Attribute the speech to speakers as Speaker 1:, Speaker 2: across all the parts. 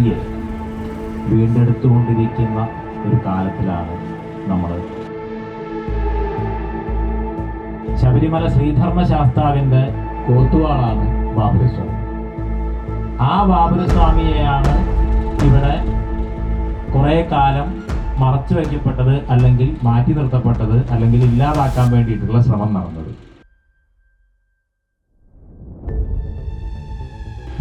Speaker 1: ശക്തിയെ വീണ്ടെടുത്തുകൊണ്ടിരിക്കുന്ന ഒരു കാലത്തിലാണ് നമ്മൾ ശബരിമല ശ്രീധർമ്മ ശാസ്താവിന്റെ കോത്തുവാളാണ് ബാബുരസ്വാമി ആ ബാബുരസ്വാമിയെയാണ് ഇവിടെ കുറേ കാലം മറച്ചു വയ്ക്കപ്പെട്ടത് അല്ലെങ്കിൽ മാറ്റി നിർത്തപ്പെട്ടത് അല്ലെങ്കിൽ ഇല്ലാതാക്കാൻ വേണ്ടിയിട്ടുള്ള ശ്രമം നടന്നത്.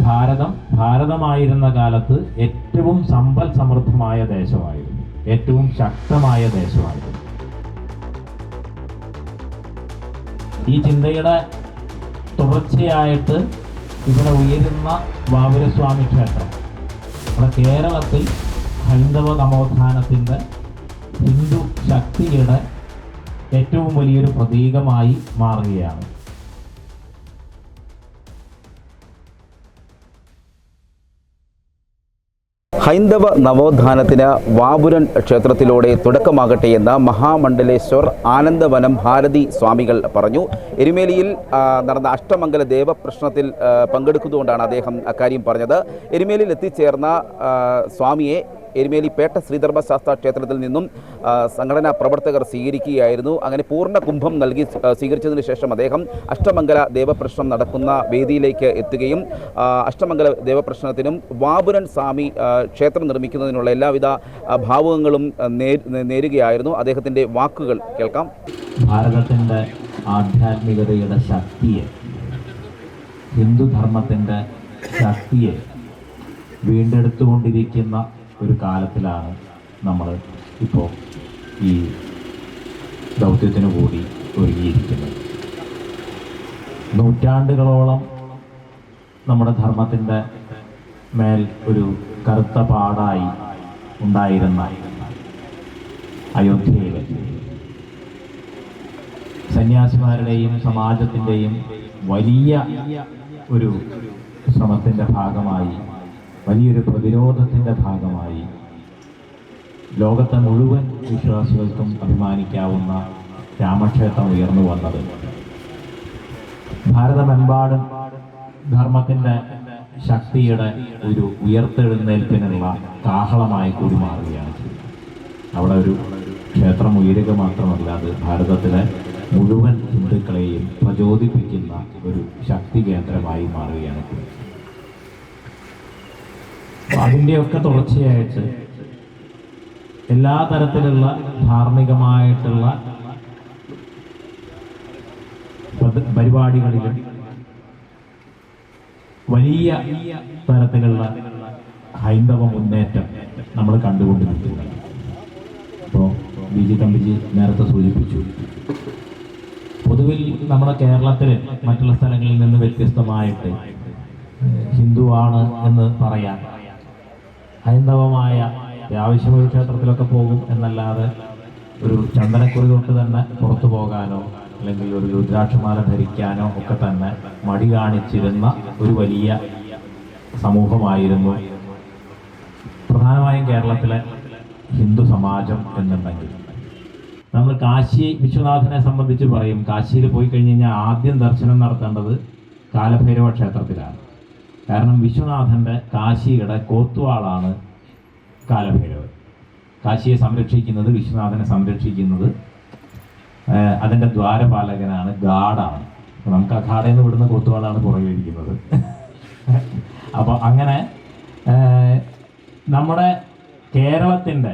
Speaker 1: ഭാരതം ഭാരതമായിരുന്ന കാലത്ത് ഏറ്റവും സമ്പൽ സമൃദ്ധമായ ദേശമായിരുന്നു. ഏറ്റവും ശക്തമായ ദേശമായിരുന്നു. ഈ ചിന്തയുടെ തുടർച്ചയായിട്ട് ഇവിടെ ഉയരുന്ന ബാബുരസ്വാമി ക്ഷേത്രം നമ്മുടെ കേരളത്തിൽ ഹൈന്ദവ നവോത്ഥാനത്തിന്റെ ഹിന്ദു ശക്തിയുടെ ഏറ്റവും വലിയൊരു പ്രതീകമായി മാറുകയാണ്.
Speaker 2: ഹൈന്ദവ നവോത്ഥാനത്തിന് വാപുരൻ ക്ഷേത്രത്തിലൂടെ തുടക്കമാകട്ടെ എന്ന് മഹാമണ്ഡലേശ്വർ ആനന്ദവനം ഭാരതി സ്വാമികൾ പറഞ്ഞു. എരുമേലിയിൽ നടന്ന അഷ്ടമംഗല ദേവപ്രശ്നത്തിൽ പങ്കെടുക്കുന്നതുകൊണ്ടാണ് അദ്ദേഹം അക്കാര്യം പറഞ്ഞത്. എരുമേലിയിൽ എത്തിച്ചേർന്ന സ്വാമിയെ എരുമേലി പേട്ട ശ്രീധർമ്മ ശാസ്ത്ര ക്ഷേത്രത്തിൽ നിന്നും സംഘടനാ പ്രവർത്തകർ സ്വീകരിക്കുകയായിരുന്നു. അങ്ങനെ പൂർണ കുംഭം നൽകി സ്വീകരിച്ചതിന് ശേഷം അദ്ദേഹം അഷ്ടമംഗല ദേവപ്രശ്നം നടക്കുന്ന വേദിയിലേക്ക് എത്തുകയും അഷ്ടമംഗല ദേവപ്രശ്നത്തിനും വാപുരൻ സ്വാമി ക്ഷേത്രം നിർമ്മിക്കുന്നതിനുള്ള എല്ലാവിധ ഭാവുകങ്ങളും നേരുകയായിരുന്നു. അദ്ദേഹത്തിന്റെ വാക്കുകൾ കേൾക്കാം.
Speaker 1: ഭാരതത്തിന്റെ ആധ്യാത്മികതയുടെ ശക്തിയെ ഹിന്ദുധർമ്മത്തിന്റെ ശക്തിയെ വീണ്ടെടുത്തുകൊണ്ടിരിക്കുന്ന ഒരു കാലത്തിലാണ് നമ്മൾ ഇപ്പോൾ ഈ ദൗത്യത്തിന് കൂടി ഒരുങ്ങിയിരിക്കുന്നത്. നൂറ്റാണ്ടുകളോളം നമ്മുടെ ധർമ്മത്തിന്റെ മേൽ ഒരു കറുത്ത പാടായി ഉണ്ടായിരുന്ന അയോധ്യയിലെ സന്യാസിമാരുടെയും സമാജത്തിന്റെയും വലിയ ഒരു ശ്രമത്തിന്റെ ഭാഗമായി വലിയൊരു പ്രതിരോധത്തിന്റെ ഭാഗമായി. ലോകത്തെ മുഴുവൻ വിശ്വാസികൾക്കും അഭിമാനിക്കാവുന്ന രാമക്ഷേത്രം ഉയർന്നു വന്നത്. ഭാരതമെമ്പാടും ധർമ്മത്തിന്റെ ശക്തിയുടെ ഒരു ഉയർത്തെഴുന്നേൽപ്പിനുള്ള കാഹളമായി കൂടി മാറുകയാണ് അവിടെ ഒരു ക്ഷേത്രം ഉയരുക മാത്രമല്ല അത് ഭാരതത്തിലെ മുഴുവൻ ഹിന്ദുക്കളെയും പ്രചോദിപ്പിക്കുന്ന ഒരു ശക്തി കേന്ദ്രമായി മാറുകയാണ് അതിന്റെയൊക്കെ തുടർച്ചയായിട്ട് എല്ലാ തരത്തിലുള്ള ധാർമ്മികമായിട്ടുള്ള പരിപാടികളിലും വലിയ തരത്തിലുള്ള ഹൈന്ദവ മുന്നേറ്റം നമ്മൾ കണ്ടുകൊണ്ടിരിക്കുന്നു. ഇപ്പോൾ ബി ജി തമ്പിജി നേരത്തെ സൂചിപ്പിച്ചു. പൊതുവിൽ നമ്മുടെ കേരളത്തിൽ മറ്റുള്ള സ്ഥലങ്ങളിൽ നിന്ന് വ്യത്യസ്തമായിട്ട് ഹിന്ദുവാണ് എന്ന് പറയാൻ ഹൈന്ദവമായ ആവശ്യമൊരു ക്ഷേത്രത്തിലൊക്കെ പോകും എന്നല്ലാതെ ഒരു ചന്ദനക്കുറി തൊട്ട് തന്നെ പുറത്തു പോകാനോ അല്ലെങ്കിൽ ഒരു രുദ്രാക്ഷമാല ധരിക്കാനോ ഒക്കെ തന്നെ മടി കാണിച്ചിരുന്ന ഒരു വലിയ സമൂഹമായിരുന്നു പ്രധാനമായും കേരളത്തിലെ ഹിന്ദു സമാജം എന്നുണ്ടെങ്കിൽ. നമ്മൾ കാശി വിശ്വനാഥനെ സംബന്ധിച്ച് പറയും. കാശിയിൽ പോയി കഴിഞ്ഞ് കഴിഞ്ഞാൽ ആദ്യം ദർശനം നടത്തേണ്ടത് കാലഭൈരവ ക്ഷേത്രത്തിലാണ്. കാരണം വിശ്വനാഥന്റെ കാശിയുടെ കോത്തുവാളാണ് കാലഭൈരവൻ. കാശിയെ സംരക്ഷിക്കുന്നത് വിശ്വനാഥനെ സംരക്ഷിക്കുന്നത് അതിന്റെ ദ്വാരപാലകനാണ് ഗാഡാണ്. നമുക്ക് ഘാടയിൽ നിന്ന് വിടുന്ന കോത്തുവാളാണ് പുറകിലിരിക്കുന്നത് അപ്പോൾ അങ്ങനെ നമ്മുടെ കേരളത്തിന്റെ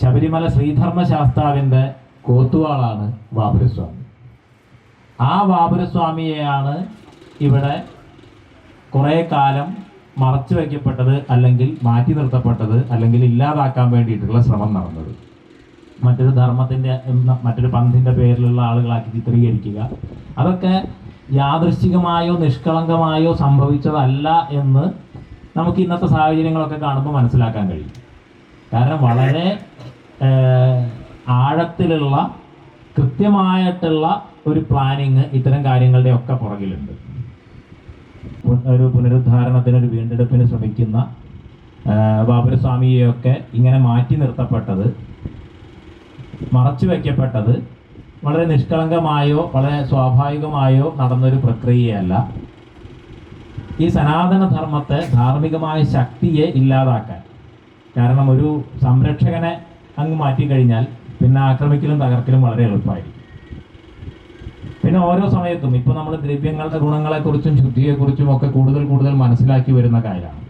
Speaker 1: ശബരിമല ശ്രീധർമ്മശാസ്താവിന്റെ കോത്തുവാളാണ് ബാബുരസ്വാമി ആ ബാബുരസ്വാമിയെയാണ് ഇവിടെ കുറേ കാലം മറച്ചു വയ്ക്കപ്പെട്ടത് അല്ലെങ്കിൽ മാറ്റി നിർത്തപ്പെട്ടത് അല്ലെങ്കിൽ ഇല്ലാതാക്കാൻ വേണ്ടിയിട്ടുള്ള ശ്രമം നടന്നത്. മറ്റൊരു ധർമ്മത്തിന്റെ മറ്റൊരു പന്തിന്റെ പേരിലുള്ള ആളുകളാക്കി ചിത്രീകരിക്കുക. അതൊക്കെ യാദൃശ്ചികമായോ നിഷ്കളങ്കമായോ സംഭവിച്ചതല്ല എന്ന് നമുക്ക് ഇന്നത്തെ സാഹചര്യങ്ങളൊക്കെ കാണുമ്പോൾ മനസ്സിലാക്കാൻ കഴിയും. കാരണം വളരെ ആഴത്തിലുള്ള കൃത്യമായിട്ടുള്ള ഒരു പ്ലാനിങ് ഇത്തരം കാര്യങ്ങളുടെയൊക്കെ പുറകിലുണ്ട്. ഒരു പുനരുദ്ധാരണത്തിന് ഒരു വീണ്ടെടുപ്പിന് ശ്രമിക്കുന്ന ബാബുരസ്വാമിയെയൊക്കെ ഇങ്ങനെ മാറ്റി നിർത്തപ്പെട്ടത് മറച്ചു വയ്ക്കപ്പെട്ടത് വളരെ നിഷ്കളങ്കമായോ വളരെ സ്വാഭാവികമായോ നടന്നൊരു പ്രക്രിയയല്ല. ഈ സനാതനധർമ്മത്തെ ധാർമ്മികമായ ശക്തിയെ ഇല്ലാതാക്കാൻ. കാരണം ഒരു സംരക്ഷകനെ അങ്ങ് മാറ്റിക്കഴിഞ്ഞാൽ പിന്നെ ആക്രമിക്കലും തകർക്കലും വളരെ എളുപ്പമായിരിക്കും. പിന്നെ ഓരോ സമയത്തും ഇപ്പൊ നമ്മൾ ദ്രവ്യങ്ങളുടെ ഗുണങ്ങളെക്കുറിച്ചും ശുദ്ധിയെക്കുറിച്ചും ഒക്കെ കൂടുതൽ കൂടുതൽ മനസ്സിലാക്കി വരുന്ന കാര്യമാണ്.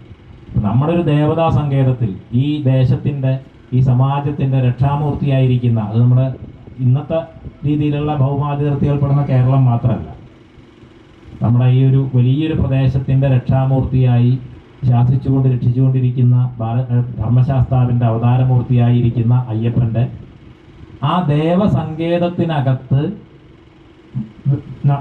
Speaker 1: നമ്മുടെ ഒരു ദേവതാ സങ്കേതത്തിൽ ഈ ദേശത്തിന്റെ ഈ സമാജത്തിന്റെ രക്ഷാമൂർത്തിയായിരിക്കുന്ന അത് നമ്മുടെ ഇന്നത്തെ രീതിയിലുള്ള ഭൗമാതിർത്തികൾപ്പെടുന്ന കേരളം മാത്രമല്ല. നമ്മുടെ ഈ ഒരു വലിയൊരു പ്രദേശത്തിന്റെ രക്ഷാമൂർത്തിയായി ശാസിച്ചുകൊണ്ട് രക്ഷിച്ചുകൊണ്ടിരിക്കുന്ന ഭാര- ഏഹ് ധർമ്മശാസ്താവിന്റെ അവതാരമൂർത്തിയായിരിക്കുന്ന അയ്യപ്പന്റെ ആ ദേവസങ്കേതത്തിനകത്ത്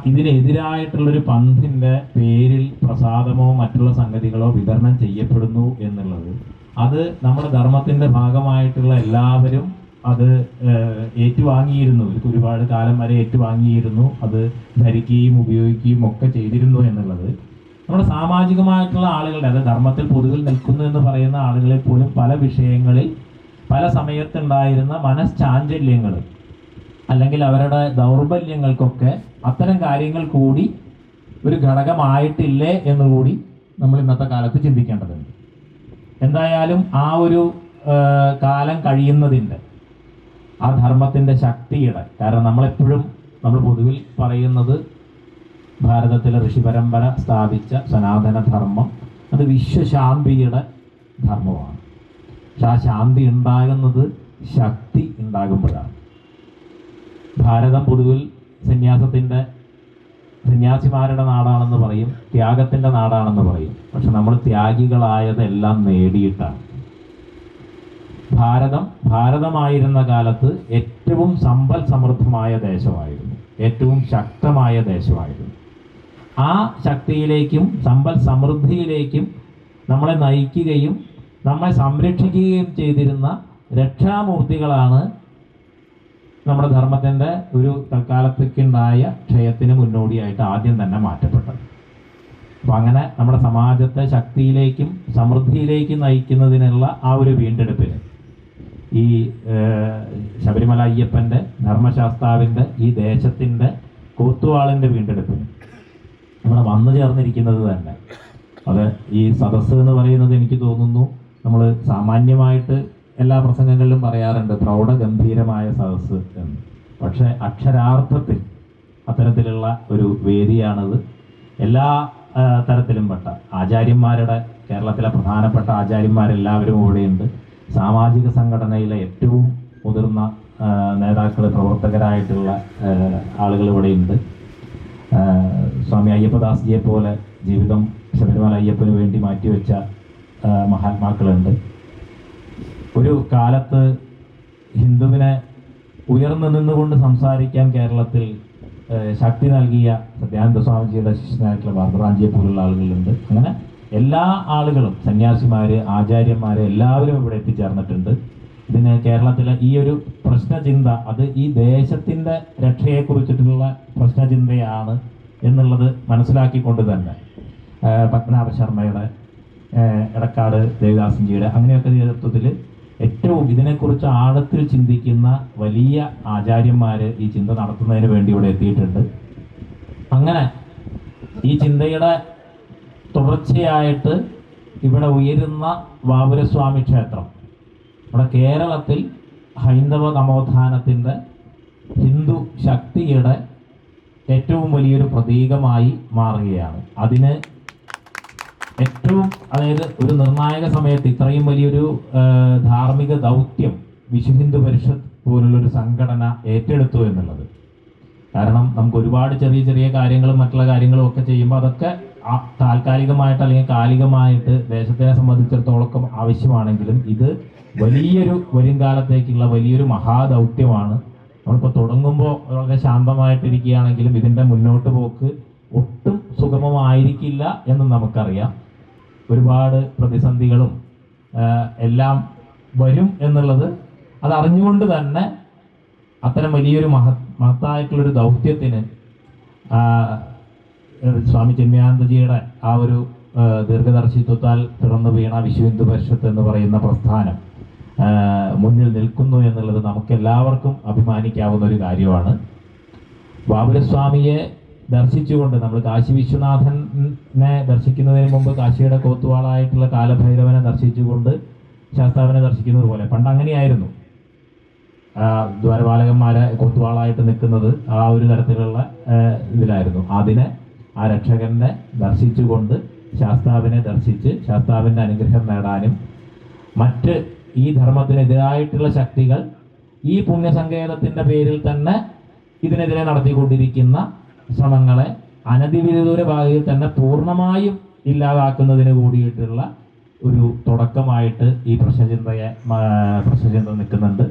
Speaker 1: ഇതിനെതിരായിട്ടുള്ളൊരു പന്തിന്റെ പേരിൽ പ്രസാദമോ മറ്റുള്ള സംഗതികളോ വിതരണം ചെയ്യപ്പെടുന്നു എന്നുള്ളത്. അത് നമ്മുടെ ധർമ്മത്തിന്റെ ഭാഗമായിട്ടുള്ള എല്ലാവരും അത് ഏറ്റുവാങ്ങിയിരുന്നു. ഒരുപാട് കാലം വരെ ഏറ്റുവാങ്ങിയിരുന്നു. അത് ധരിക്കുകയും ഉപയോഗിക്കുകയും ഒക്കെ ചെയ്തിരുന്നു എന്നുള്ളത്. നമ്മുടെ സാമാജികമായിട്ടുള്ള ആളുകളുടെ അത് ധർമ്മത്തിൽ പൊതുവിൽ നിൽക്കുന്നു എന്ന് പറയുന്ന ആളുകളെ പോലും പല വിഷയങ്ങളിൽ പല സമയത്തുണ്ടായിരുന്ന മനഃശാഞ്ചല്യങ്ങൾ അല്ലെങ്കിൽ അവരുടെ ദൗർബല്യങ്ങൾക്കൊക്കെ അത്തരം കാര്യങ്ങൾ കൂടി ഒരു ഘടകമായിട്ടില്ലേ എന്നുകൂടി നമ്മൾ ഇന്നത്തെ കാലത്ത് ചിന്തിക്കേണ്ടതുണ്ട്. എന്തായാലും ആ ഒരു കാലം കഴിയുന്നതിന്റെ ആ ധർമ്മത്തിന്റെ ശക്തിയുടെ കാരണം നമ്മളെപ്പോഴും നമ്മൾ പൊതുവിൽ പറയുന്നത് ഭാരതത്തിലെ ഋഷി പരമ്പര സ്ഥാപിച്ച സനാതന ധർമ്മം അത് വിശ്വശാന്തിയുടെ ധർമ്മമാണ്. പക്ഷെ ആ ശാന്തി ഉണ്ടാകുന്നത് ശക്തി ഉണ്ടാകുമ്പോഴാണ്. ഭാരതം പൊതുവിൽ സന്യാസത്തിന്റെ സന്യാസിമാരുടെ നാടാണെന്ന് പറയും ത്യാഗത്തിന്റെ നാടാണെന്ന് പറയും. പക്ഷെ നമ്മൾ ത്യാഗികളായതെല്ലാം നേടിയിട്ടാണ്. ഭാരതം ഭാരതമായിരുന്ന കാലത്ത് ഏറ്റവും സമ്പൽ സമൃദ്ധമായ ദേശമായിരുന്നു. ഏറ്റവും ശക്തമായ ദേശമായിരുന്നു. ആ ശക്തിയിലേക്കും സമ്പൽ സമൃദ്ധിയിലേക്കും നമ്മളെ നയിക്കുകയും നമ്മളെ സംരക്ഷിക്കുകയും ചെയ്തിരുന്ന രക്ഷാമൂർത്തികളാണ് നമ്മുടെ ധർമ്മത്തിന്റെ ഒരു തൽക്കാലത്തേക്കുണ്ടായ ക്ഷയത്തിന് മുന്നോടിയായിട്ട് ആദ്യം തന്നെ മാറ്റപ്പെട്ടത്. അപ്പം അങ്ങനെ നമ്മുടെ സമാജത്തെ ശക്തിയിലേക്കും സമൃദ്ധിയിലേക്കും നയിക്കുന്നതിനുള്ള ആ ഒരു വീണ്ടെടുപ്പിന് ഈ ശബരിമല അയ്യപ്പന്റെ ധർമ്മശാസ്താവിന്റെ ഈ ദേശത്തിന്റെ കൂത്തുവാളിന്റെ വീണ്ടെടുപ്പിന് നമ്മൾ വന്നു ചേർന്നിരിക്കുന്നത് തന്നെ. അത് ഈ സദസ്സ് എന്ന് പറയുന്നത് എനിക്ക് തോന്നുന്നു. നമ്മൾ സാമാന്യമായിട്ട് എല്ലാ പ്രസംഗങ്ങളിലും പറയാറുണ്ട് പ്രൗഢഗംഭീരമായ സദസ്സ് എന്ന്. പക്ഷേ അക്ഷരാർത്ഥത്തിൽ അത്തരത്തിലുള്ള ഒരു വേദിയാണത്. എല്ലാ തരത്തിലും പെട്ട. ആചാര്യന്മാരുടെ കേരളത്തിലെ പ്രധാനപ്പെട്ട ആചാര്യന്മാരെല്ലാവരും ഇവിടെയുണ്ട്. സാമാജിക സംഘടനയിലെ ഏറ്റവും മുതിർന്ന നേതാക്കൾ പ്രവർത്തകരായിട്ടുള്ള ആളുകൾ ഇവിടെയുണ്ട്. സ്വാമി അയ്യപ്പദാസ്ജിയെ പോലെ ജീവിതം ശബരിമല അയ്യപ്പന് വേണ്ടി മാറ്റിവെച്ച മഹാത്മാക്കളുണ്ട്. ഒരു കാലത്ത് ഹിന്ദുവിനെ ഉയർന്നു നിന്നുകൊണ്ട് സംസാരിക്കാൻ കേരളത്തിൽ ശക്തി നൽകിയ സത്യാനന്ദ സ്വാമിജിയുടെ ശിഷ്യനായിട്ടുള്ള ബാർബറാഞ്ചിയെ പോലുള്ള ആളുകളുണ്ട്. അങ്ങനെ എല്ലാ ആളുകളും സന്യാസിമാര് ആചാര്യന്മാര് എല്ലാവരും ഇവിടെ എത്തിച്ചേർന്നിട്ടുണ്ട്. ഇതിന് കേരളത്തിലെ ഈ ഒരു പ്രശ്നചിന്ത അത് ഈ ദേശത്തിന്റെ രക്ഷയെക്കുറിച്ചിട്ടുള്ള പ്രശ്നചിന്തയാണ് എന്നുള്ളത് മനസ്സിലാക്കിക്കൊണ്ട് തന്നെ പത്മനാഭ ശർമ്മയുടെ ഇടക്കാട് ദേവദാസൻജിയുടെ അങ്ങനെയൊക്കെ നേതൃത്വത്തിൽ ഏറ്റവും ഇതിനെക്കുറിച്ച് ആഴത്തിൽ ചിന്തിക്കുന്ന വലിയ ആചാര്യന്മാർ ഈ ചിന്ത നടത്തുന്നതിന് വേണ്ടി ഇവിടെ എത്തിയിട്ടുണ്ട്. അങ്ങനെ ഈ ചിന്തയുടെ തുടർച്ചയായിട്ട് ഇവിടെ ഉയരുന്ന ബാബുരസ്വാമി ക്ഷേത്രം നമ്മുടെ കേരളത്തിൽ ഹൈന്ദവ നമോത്ഥാനത്തിന്റെ ഹിന്ദു ശക്തിയുടെ ഏറ്റവും വലിയൊരു പ്രതീകമായി മാറുകയാണ്. അതിന് ഏറ്റവും അതായത് ഒരു നിർണായക സമയത്ത് ഇത്രയും വലിയൊരു ധാർമ്മിക ദൗത്യം വിശ്വ ഹിന്ദു പരിഷത്ത് പോലുള്ളൊരു സംഘടന ഏറ്റെടുത്തു എന്നുള്ളത്. കാരണം നമുക്ക് ഒരുപാട് ചെറിയ ചെറിയ കാര്യങ്ങളും മറ്റുള്ള കാര്യങ്ങളും ഒക്കെ ചെയ്യുമ്പോൾ അതൊക്കെ താൽക്കാലികമായിട്ട് അല്ലെങ്കിൽ കാലികമായിട്ട് ദേശത്തിനെ സംബന്ധിച്ചിടത്തോളം ആവശ്യമാണെങ്കിലും ഇത് വലിയൊരു വരും കാലത്തേക്കുള്ള വലിയൊരു മഹാദൗത്യമാണ്. നമ്മളിപ്പോൾ തുടങ്ങുമ്പോൾ വളരെ ശാന്തമായിട്ടിരിക്കുകയാണെങ്കിലും ഇതിന്റെ മുന്നോട്ട് പോക്ക് ഒട്ടും സുഗമമായിരിക്കില്ല എന്ന് നമുക്കറിയാം. ഒരുപാട് പ്രതിസന്ധികളും എല്ലാം വരും എന്നുള്ളത് അത് അറിഞ്ഞുകൊണ്ട് തന്നെ അത്തരം വലിയൊരു മഹ മഹത്തായിട്ടുള്ളൊരു ദൗത്യത്തിന് സ്വാമി ചിന്മയാനന്ദജിയുടെ ആ ഒരു ദീർഘദർശിത്വത്താൽ തുറന്നു വീണ വിശ്വ ഹിന്ദു പരിഷത്ത് എന്ന് പറയുന്ന പ്രസ്ഥാനം മുന്നിൽ നിൽക്കുന്നു എന്നുള്ളത് നമുക്ക് എല്ലാവർക്കും അഭിമാനിക്കാവുന്ന ഒരു കാര്യമാണ്. ബാബുരസ്വാമിയെ ദർശിച്ചുകൊണ്ട് നമ്മൾ കാശി വിശ്വനാഥനെ ദർശിക്കുന്നതിന് മുമ്പ് കാശിയുടെ കോത്തുവാളായിട്ടുള്ള കാലഭൈരവനെ ദർശിച്ചുകൊണ്ട് ശാസ്താവിനെ ദർശിക്കുന്നത് പോലെ. പണ്ട് അങ്ങനെയായിരുന്നു. ദ്വാരപാലകന്മാരെ കൊത്തുവാളായിട്ട് നിൽക്കുന്നത് ആ ഒരു തരത്തിലുള്ള ഇതിലായിരുന്നു. അതിനെ ആ രക്ഷകനെ ദർശിച്ചുകൊണ്ട് ശാസ്താവിനെ ദർശിച്ച് ശാസ്താവിന്റെ അനുഗ്രഹം നേടാനും മറ്റ് ഈ ധർമ്മത്തിനെതിരായിട്ടുള്ള ശക്തികൾ ഈ പുണ്യസങ്കേതത്തിന്റെ പേരിൽ തന്നെ ഇതിനെതിരെ നടത്തിക്കൊണ്ടിരിക്കുന്ന ശ്രമങ്ങളെ അനധിവിദൂര ഭാഗത്തിൽ തന്നെ പൂർണമായും ഇല്ലാതാക്കുന്നതിന് കൂടിയിട്ടുള്ള ഒരു തുടക്കമായിട്ട് ഈ പ്രശ്നചിന്തയെ പ്രശ്നചിന്ത നിൽക്കുന്നുണ്ട്.